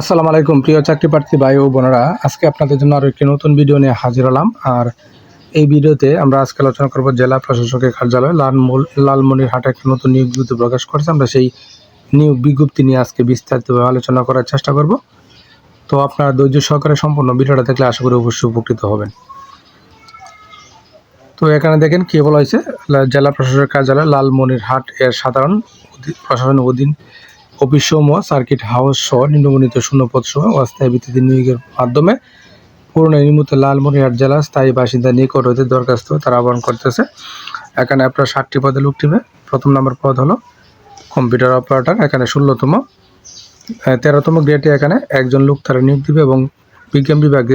আসসালামু আলাইকুম, প্রিয় চাকরি প্রার্থী ভাই ও বোনেরা। আজকে আপনাদের জন্য আরও একটি নতুন ভিডিও নিয়ে হাজির হলাম। আর এই ভিডিওতে আমরা আজকে আলোচনা করব জেলা প্রশাসকের কার্যালয়, লালমুল লালমনিরহাটে একটি নতুন নিয়োগ বিজ্ঞপ্তি প্রকাশ করেছে। আমরা সেই নিয়োগ বিজ্ঞপ্তি নিয়ে আজকে বিস্তারিতভাবে আলোচনা করার চেষ্টা করব। তো আপনারা ধৈর্য সহকারে সম্পূর্ণ ভিডিওটা দেখলে আশা করি অবশ্যই উপকৃত হবেন। তো এখানে দেখেন কি বলা হয়েছে জেলা প্রশাসকের কার্যালয়, লালমনিরহাট এর সাধারণ প্রশাসনের অধীন অফিস সমূহ সার্কিট হাউস সহ নিম্নবর্ণিত শূন্যপদ সহ অস্থায়ী ভিত্তিতে নিয়োগের মাধ্যমে পুরনো নির্মিত লালমনিরহাট জেলা স্থায়ী বাসিন্দা নিকট হতে দরখাস্ত তারা আহ্বান করতেছে। এখানে আপনার ষাটটি পদে লোক টিবে প্রথম নম্বর পদ হলো কম্পিউটার অপারেটর এখানে ষোলোতম তেরোতম গ্রেডে এখানে একজন লোক তারা নিয়োগ দিবে এবং বিজ্ঞান বিভাগ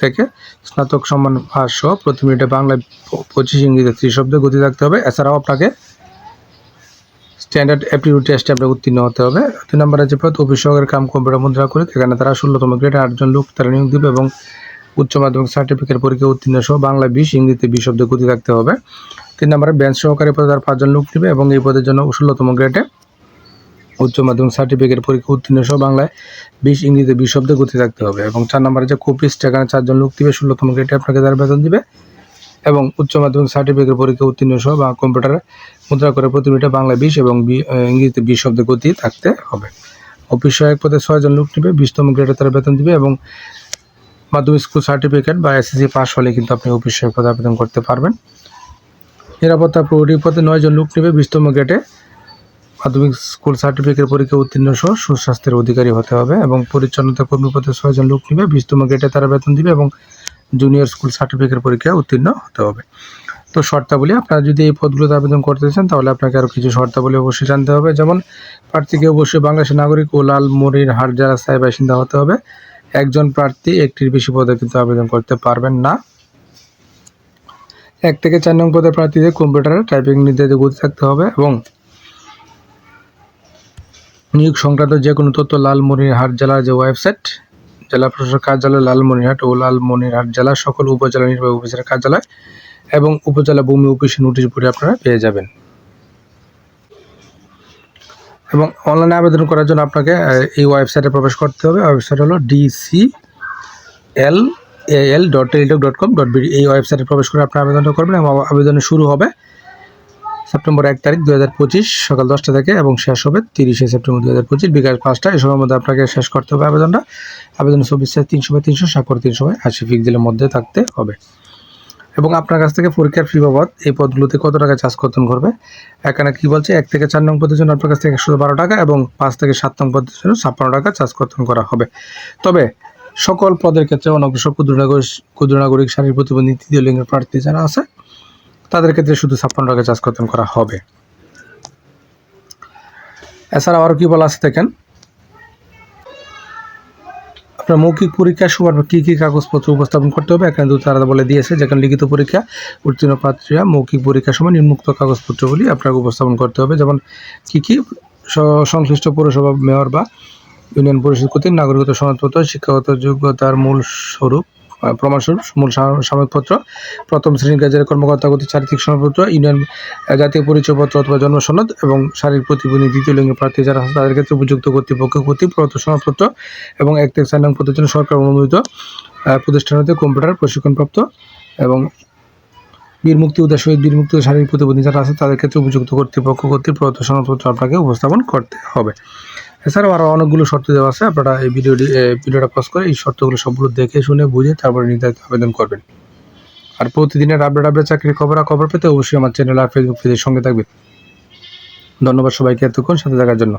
থেকে স্নাতক সম্মান সহ প্রতি মিনিটে বাংলায় পঁচিশ ইংরেজিতে ত্রিশ শব্দে গতি থাকতে হবে। এছাড়াও আপনাকে স্ট্যান্ডার্ড অ্যাপটিটিউড টেস্টে আপনাকে উত্তীর্ণ হতে হবে। দুই নম্বর আছে পদ, অফিস সহকারী কাম কম্পিউটার মুদ্রা করে এখানে তারা ষোলোতম গ্রেডে আটজন লোক তারা নিয়োগ দিবে এবং উচ্চ মাধ্যমিক সার্টিফিকেট পরীক্ষা উত্তীর্ণ সহ বাংলা বিশ, ইংরেজিতে বিশ শব্দে গতি থাকতে হবে। তিন নম্বরে বেঞ্চ সহকারী পদে তার পাঁচজন লোক নেবে এবং এই পদের জন্য ষোলোতম গ্রেডে উচ্চ মাধ্যমিক সার্টিফিকেট পরীক্ষা উত্তীর্ণ সহ বাংলায় বিশ, ইংরেজিতে বিশ শব্দে গতি থাকতে হবে। এবং চার নম্বরে যে কপিস্ট এখানে চারজন লোক দিবে, ষোলোতম গ্রেডে আপনাকে তার বেতন দিবে এবং উচ্চ মাধ্যমিক সার্টিফিকেট পরীক্ষা উত্তীর্ণ সহ বা কম্পিউটারে মুদ্রা করে প্রতি মিনিটে বাংলা বিশ এবং ইংরেজিতে বিশ শব্দে গতি থাকতে হবে। অফিস সহায়ক পদে ছয়জন লোক নেবে, বিশতম গ্রেডে তারা বেতন দিবে এবং মাধ্যমিক স্কুল সার্টিফিকেট বা এসএসসি পাস হলে কিন্তু আপনি অফিস সহায়ক পদে আবেদন করতে পারবেন। নিরাপত্তা প্রহরী পদে নয়জন লোক নেবে, বিশতম গ্রেডে মাধ্যমিক স্কুল সার্টিফিকেট পরীক্ষা উত্তীর্ণ সহ সুস্বাস্থ্যের অধিকারী হতে হবে এবং পরিচ্ছন্নতা কর্মী পদে ছয়জন লোক নেবে, বিশতম গ্রেডে তারা বেতন দিবে এবং জুনিয়র স্কুল সার্টিফিকেট পরীক্ষায় উত্তীর্ণ হতে হবে। তো শর্তাবলী, আপনারা যদি এই পদগুলোতে আবেদন করতে চান, তাহলে আপনাকে আরও কিছু শর্তাবলী অবশ্যই জানতে হবে। যেমন, প্রার্থীকে অবশ্যই বাংলাদেশের নাগরিক ও লালমনির হাট জেলা স্থায়ী বাসিন্দা হতে হবে, একজন প্রার্থী একটির বেশি পদে কিন্তু আবেদন করতে পারবেন না। এক থেকে চার নং পদের প্রার্থীদের কম্পিউটারে টাইপিং নির্দেশে গতি থাকতে হবে এবং নিয়োগ সংক্রান্ত যে কোনো তথ্য লালমনিরহাট জেলার যে ওয়েবসাইট জেলা প্রশাসক কার্যালয় লালমনিরহাট ও লালমনিরহাট জেলা সকল উপজেলা নির্বাহী অফিসের কার্যালয় এবং উপজেলা ভূমি অফিসে নোটিশ বোর্ডে আপনারা পেয়ে যাবেন। এবং অনলাইনে আবেদন করার জন্য আপনাকে এই ওয়েবসাইটে প্রবেশ করতে হবে। ওয়েবসাইট হলো DC L L dot Teletalk dot com dot BD এই ওয়েবসাইটে প্রবেশ করে আপনার আবেদনটা করবেন এবং আবেদন শুরু হবে সেপ্টেম্বর এক তারিখ দু হাজার পঁচিশ সকাল দশটা থেকে এবং শেষ হবে তিরিশে সেপ্টেম্বর দু হাজার পঁচিশ বিকাল পাঁচটা এই সময়ের মধ্যে আপনাকে শেষ করতে হবে আবেদনটা। আবেদন চব্বিশ সাইজ তিনশো বাই তিনশো, স্বাক্ষর তিনশো বাই আশি পিক্সেলের মধ্যে থাকতে হবে। এবং আপনার কাছ থেকে পরীক্ষার ফি বাবদ এই পদগুলোতে কত টাকা চার্জ কর্তন করবে? এখানে কি বলছে? এক থেকে চার নং পদের জন্য আপনার কাছ থেকে একশো বারো টাকা এবং পাঁচ থেকে সাত নং পদের জন্য ছাপ্পান্ন টাকা চার্জ কর্তন করা হবে। তবে সকল পদের ক্ষেত্রে অনগ্রসর ক্ষুদ্র নাগরিক ক্ষুদ্র নাগরিক, শারীর প্রতিবন্ধী, তৃতীয় লিঙ্গের প্রার্থী যারা আছে তাদের ক্ষেত্রে শুধু ছাপ্পান্ন টাকা চার্জ কর্তন করা হবে। এছাড়া আরও কি বলা আছে দেখেন? আপনার মৌখিক পরীক্ষার সময় কী কী কাগজপত্র উপস্থাপন করতে হবে? এখানে দু তারা বলে দিয়েছে, যেখানে লিখিত পরীক্ষা, উত্তীর্ণ প্রার্থীরা মৌখিক পরীক্ষার সময় নিম্মুক্ত কাগজপত্রগুলি আপনাকে উপস্থাপন করতে হবে। যেমন কী কী? সংশ্লিষ্ট পৌরসভা মেয়র বা ইউনিয়ন পরিষদ কর্তৃক নাগরিকত্ব সনদপত্র, শিক্ষাগত যোগ্যতার মূল স্বরূপ প্রমাণস্বরূপ মূল সা- সাময়িকপত্র প্রথম শ্রেণির কাজের কর্মকর্তা কর্তৃক চারিত্রিক সনদপত্র ইউনিয়ন জাতীয় পরিচয়পত্র অথবা জন্ম সনদ এবং শারীরিক প্রতিবন্ধী দ্বিতীয় লিঙ্গের প্রার্থী যারা আছে, তাদের ক্ষেত্রে উপযুক্ত কর্তৃপক্ষ কর্তৃক প্রদত্ত সনদপত্র এবং এক থেকে চার নং পদের জন্য সরকার অনুমোদিত প্রতিষ্ঠান হতে কম্পিউটার প্রশিক্ষণপ্রাপ্ত এবং বীর মুক্তি উদ্দেশ্য শহীদ বীর মুক্তি শারীরিক প্রতিবন্ধী যারা আছে, তাদের ক্ষেত্রে উপযুক্ত কর্তৃপক্ষ কর্তৃক প্রদত্ত সনদপত্র আপনাকে উপস্থাপন করতে হবে। এছাড়াও আরও অনেকগুলো শর্ত দেওয়া আছে। আপনারা এই ভিডিওটি ভিডিওটা পজ করে এই শর্তগুলো সবগুলো দেখে শুনে বুঝে তারপরে নির্ধারিত আবেদন করবেন। আর প্রতিদিনের আপডেট আপডেট চাকরির খবর খবর পেতে অবশ্যই আমার চ্যানেল আর ফেসবুক পেজের সঙ্গে থাকবেন। ধন্যবাদ সবাইকে এতক্ষণ সাথে থাকার জন্য।